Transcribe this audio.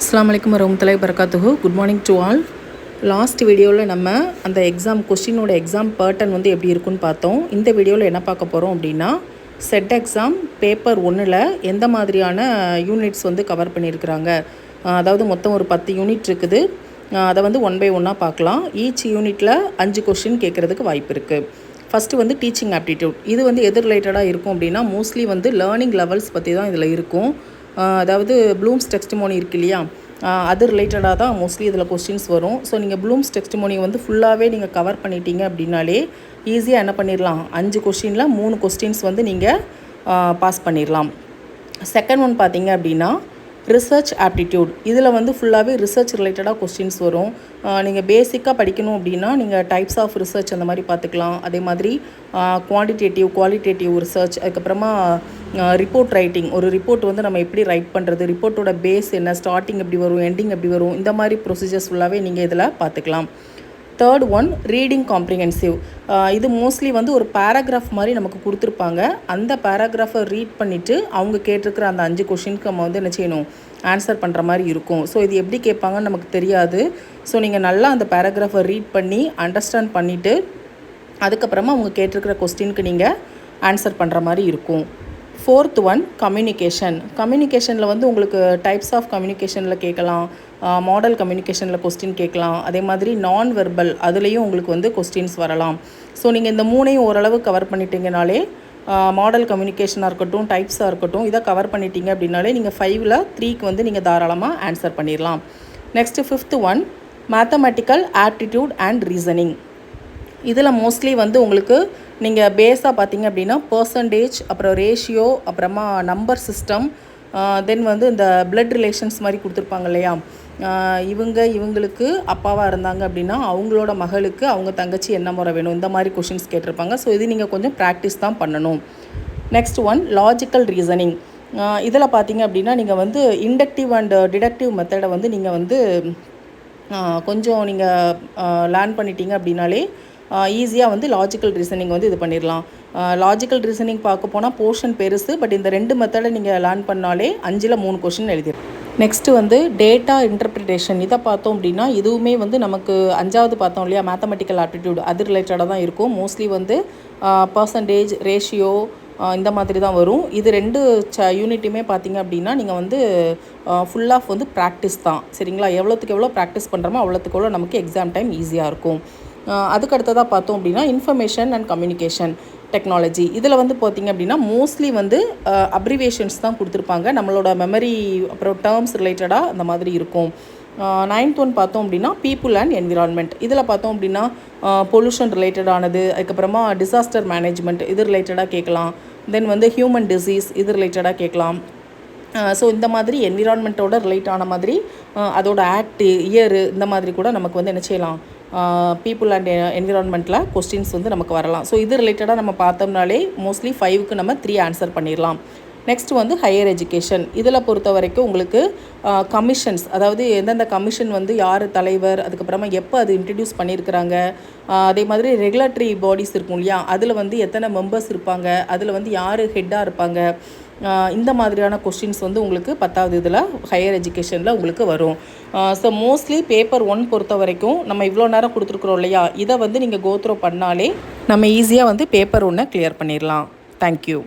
அஸ்லாம் வலைக்கம் வரமத்துலாய் பரகாத்துஹு good morning to all last வீடியோவில் நம்ம அந்த எக்ஸாம் கொஷினோட எக்ஸாம் பேட்டர்ன் வந்து எப்படி இருக்குன்னு பார்த்தோம். இந்த வீடியோவில் என்ன பார்க்க போகிறோம் அப்படின்னா செட் எக்ஸாம் பேப்பர் ஒன்றில் எந்த மாதிரியான யூனிட்ஸ் வந்து கவர் பண்ணியிருக்கிறாங்க? அதாவது மொத்தம் ஒரு பத்து யூனிட் இருக்குது. அதை வந்து ஒன் பை ஒன்னாக பார்க்கலாம். ஈச் யூனிட்டில் அஞ்சு கொஷின் கேட்குறதுக்கு வாய்ப்பு இருக்குது ஃபஸ்ட்டு வந்து டீச்சிங் ஆப்டிடியூட் இது வந்து எது ரிலேட்டடாக இருக்கும் அப்படின்னா மோஸ்ட்லி வந்து லேர்னிங் லெவல்ஸ் பற்றி தான் இதில் இருக்கும். அதாவது ப்ளூம்ஸ் டெக்ஸ்டிமோனி இருக்கு இல்லையா? அது ரிலேட்டடாக தான் மோஸ்ட்லி இதில் கொஸ்டின்ஸ் வரும். ஸோ நீங்கள் ப்ளூம்ஸ் டெக்ஸ்டிமோனி வந்து ஃபுல்லாகவே நீங்கள் கவர் பண்ணிட்டீங்க அப்படின்னாலே ஈஸியாக என்ன பண்ணிடலாம் அஞ்சு கொஸ்டினில் மூணு கொஸ்டின்ஸ் வந்து நீங்கள் பாஸ் பண்ணிடலாம் செகண்ட் ஒன் பார்த்தீங்க அப்படின்னா ரிசர்ச் ஆப்டிடியூட் இதில் வந்து ஃபுல்லாகவே ரிசர்ச் ரிலேட்டடாக கொஸ்டின்ஸ் வரும். நீங்கள் பேசிக்காக படிக்கணும் அப்படின்னா நீங்கள் டைப்ஸ் ஆஃப் ரிசர்ச் அந்த மாதிரி பார்த்துக்கலாம் அதே மாதிரி குவான்டிடேட்டிவ் குவாலிட்டேட்டிவ் ரிசர்ச் அதுக்கப்புறமா ரிப்போர்ட் ரைட்டிங் ஒரு ரிப்போர்ட் வந்து நம்ம எப்படி ரைட் பண்ணுறது ரிப்போர்ட்டோட பேஸ் என்ன? ஸ்டார்டிங் எப்படி வரும்? எண்டிங் எப்படி வரும்? இந்த மாதிரி ப்ரொசீஜர்ஸ் ஃபுல்லாகவே நீங்கள் இதில் பார்த்துக்கலாம் தேர்ட் ஒன் ரீடிங் காம்ப்ரிஹென்சிவ் இது மோஸ்ட்லி வந்து ஒரு பேராகிராஃப் மாதிரி நமக்கு கொடுத்துருப்பாங்க. அந்த பேராகிராஃபை ரீட் பண்ணிவிட்டு அவங்க கேட்டிருக்கிற அந்த அஞ்சு கொஷினுக்கு நம்ம வந்து என்ன செய்யணும்? ஆன்சர் பண்ணுற மாதிரி இருக்கும். ஸோ இது எப்படி கேட்பாங்கன்னு நமக்கு தெரியாது. ஸோ நீங்கள் நல்லா அந்த பேராகிராஃபை ரீட் பண்ணி அண்டர்ஸ்டாண்ட் பண்ணிவிட்டு அதுக்கப்புறமா அவங்க கேட்டிருக்கிற கொஸ்டினுக்கு நீங்கள் ஆன்சர் பண்ணுற மாதிரி இருக்கும். ஃபோர்த் ஒன் கம்யூனிகேஷன் கம்யூனிகேஷனில் வந்து உங்களுக்கு டைப்ஸ் ஆஃப் கம்யூனிகேஷனில் கேட்கலாம். மாடல் கம்யூனிகேஷனில் கொஸ்டின் கேட்கலாம். அதே மாதிரி நான் வெர்பல் அதுலேயும் உங்களுக்கு வந்து கொஸ்டின்ஸ் வரலாம். ஸோ நீங்கள் இந்த மூணையும் ஓரளவு கவர் பண்ணிட்டீங்கனாலே மாடல் கம்யூனிகேஷனாக இருக்கட்டும் டைப்ஸாக இருக்கட்டும் இதை கவர் பண்ணிட்டீங்க அப்படின்னாலே நீங்கள் ஃபைவ்ல த்ரீக்கு வந்து நீங்கள் தாராளமாக ஆன்சர் பண்ணிடலாம். Next fifth one mathematical aptitude and reasoning இதில் மோஸ்ட்லி வந்து உங்களுக்கு நீங்கள் பேஸாக பார்த்தீங்க அப்படின்னா பர்சன்டேஜ் அப்புறம் ரேஷியோ அப்புறமா நம்பர் சிஸ்டம் தென் வந்து இந்த பிளட் ரிலேஷன்ஸ் மாதிரி கொடுத்துருப்பாங்க இல்லையா? இவங்க இவங்களுக்கு அப்பாவாக இருந்தாங்க அப்படின்னா அவங்களோட மகளுக்கு அவங்க தங்கச்சி என்ன முறை வேணும்? இந்த மாதிரி கொஷின்ஸ் கேட்டிருப்பாங்க. ஸோ இது நீங்கள் கொஞ்சம் ப்ராக்டிஸ் தான் பண்ணணும். நெக்ஸ்ட் ஒன் லாஜிக்கல் ரீசனிங் இதில் பார்த்தீங்க அப்படின்னா நீங்கள் வந்து இண்டக்டிவ் அண்ட் டிடக்டிவ் மெத்தடை வந்து நீங்கள் வந்து கொஞ்சம் நீங்கள் லேர்ன் பண்ணிட்டீங்க அப்படின்னாலே ஈஸியாக வந்து லாஜிக்கல் ரீசனிங் வந்து இது பண்ணிடலாம் லாஜிக்கல் ரீசனிங் பார்க்க போனால் போர்ஷன் பெருசு பட் இந்த ரெண்டு மெத்தடை நீங்கள் லேர்ன் பண்ணாலே அஞ்சில் மூணு கொஷின் எழுதிடும் நெக்ஸ்ட்டு வந்து டேட்டா இன்டர்பிரிட்டேஷன் இதை பார்த்தோம் அப்படின்னா இதுவுமே வந்து நமக்கு அஞ்சாவது பார்த்தோம் இல்லையா? மேத்தமெட்டிக்கல் ஆப்டிடியூட் அது ரிலேட்டடாக தான் இருக்கும். மோஸ்ட்லி வந்து பர்சன்டேஜ் ரேஷியோ இந்த மாதிரி தான் வரும். இது ரெண்டு ச யூனிட்டுமே பார்த்தீங்க அப்படின்னா நீங்கள் வந்து ஃபுல் ஆஃப் வந்து ப்ராக்டிஸ் தான். சரிங்களா? எவ்வளோத்துக்கு எவ்வளோ ப்ராக்டிஸ் பண்ணுறோமோ அவ்வளோத்துக்கு எவ்வளோ நமக்கு எக்ஸாம் டைம் ஈஸியாக இருக்கும். அதுக்கு அடுத்ததாக பார்த்தோம் அப்படின்னா இன்ஃபர்மேஷன் அண்ட் கம்யூனிகேஷன் டெக்னாலஜி இதில் வந்து பார்த்திங்க அப்படின்னா மோஸ்ட்லி வந்து அப்ரிவேஷன்ஸ் தான் கொடுத்துருப்பாங்க. நம்மளோட மெமரி அப்புறம் டேர்ம்ஸ் ரிலேட்டடாக அந்த மாதிரி இருக்கும். நைன்த் ஒன் பார்த்தோம் அப்படின்னா பீப்புள் அண்ட் என்விரான்மெண்ட் இதில் பார்த்தோம் அப்படின்னா பொல்யூஷன் ரிலேட்டடானது அதுக்கப்புறமா டிசாஸ்டர் மேனேஜ்மெண்ட் இது ரிலேட்டடாக கேட்கலாம். தென் வந்து ஹியூமன் டிசீஸ் இது ரிலேட்டடாக கேட்கலாம். ஸோ இந்த மாதிரி என்விரான்மெண்ட்டோட ரிலேட் ஆன மாதிரி அதோட ஆக்ட் இயரு இந்த மாதிரி கூட நமக்கு வந்து என்ன செய்யலாம்? பீப்புள் அண்ட் என்விரான்மெண்ட்டில் கொஸ்டின்ஸ் வந்து நமக்கு வரலாம். ஸோ இது ரிலேட்டடாக நம்ம பார்த்தோம்னாலே மோஸ்ட்லி ஃபைவுக்கு நம்ம த்ரீ ஆன்சர் பண்ணிடலாம். நெக்ஸ்ட் வந்து ஹையர் எஜுகேஷன் இதில் பொறுத்த வரைக்கும் உங்களுக்கு கமிஷன்ஸ் அதாவது எந்தெந்த கமிஷன் வந்து யார் தலைவர் அதுக்கப்புறமா எப்போ அது இன்ட்ரடியூஸ் பண்ணியிருக்கிறாங்க அதே மாதிரி ரெகுலேட்டரி பாடிஸ் இருக்கும் இல்லையா அதில் வந்து எத்தனை மெம்பர்ஸ் இருப்பாங்க அதில் வந்து யார் ஹெட்டாக இருப்பாங்க இந்த மாதிரியான கொஷின்ஸ் வந்து உங்களுக்கு பத்தாவது இதில் ஹையர் எஜுகேஷனில் உங்களுக்கு வரும். ஸோ மோஸ்ட்லி பேப்பர் ஒன் பொறுத்த வரைக்கும் நம்ம இவ்வளோ நேரம் கொடுத்துருக்குறோம் இல்லையா? இதை வந்து நீங்கள் கோத்ரோ பண்ணாலே நம்ம ஈஸியாக வந்து பேப்பர் ஒன்றை கிளியர் பண்ணிடலாம் தேங்க்யூ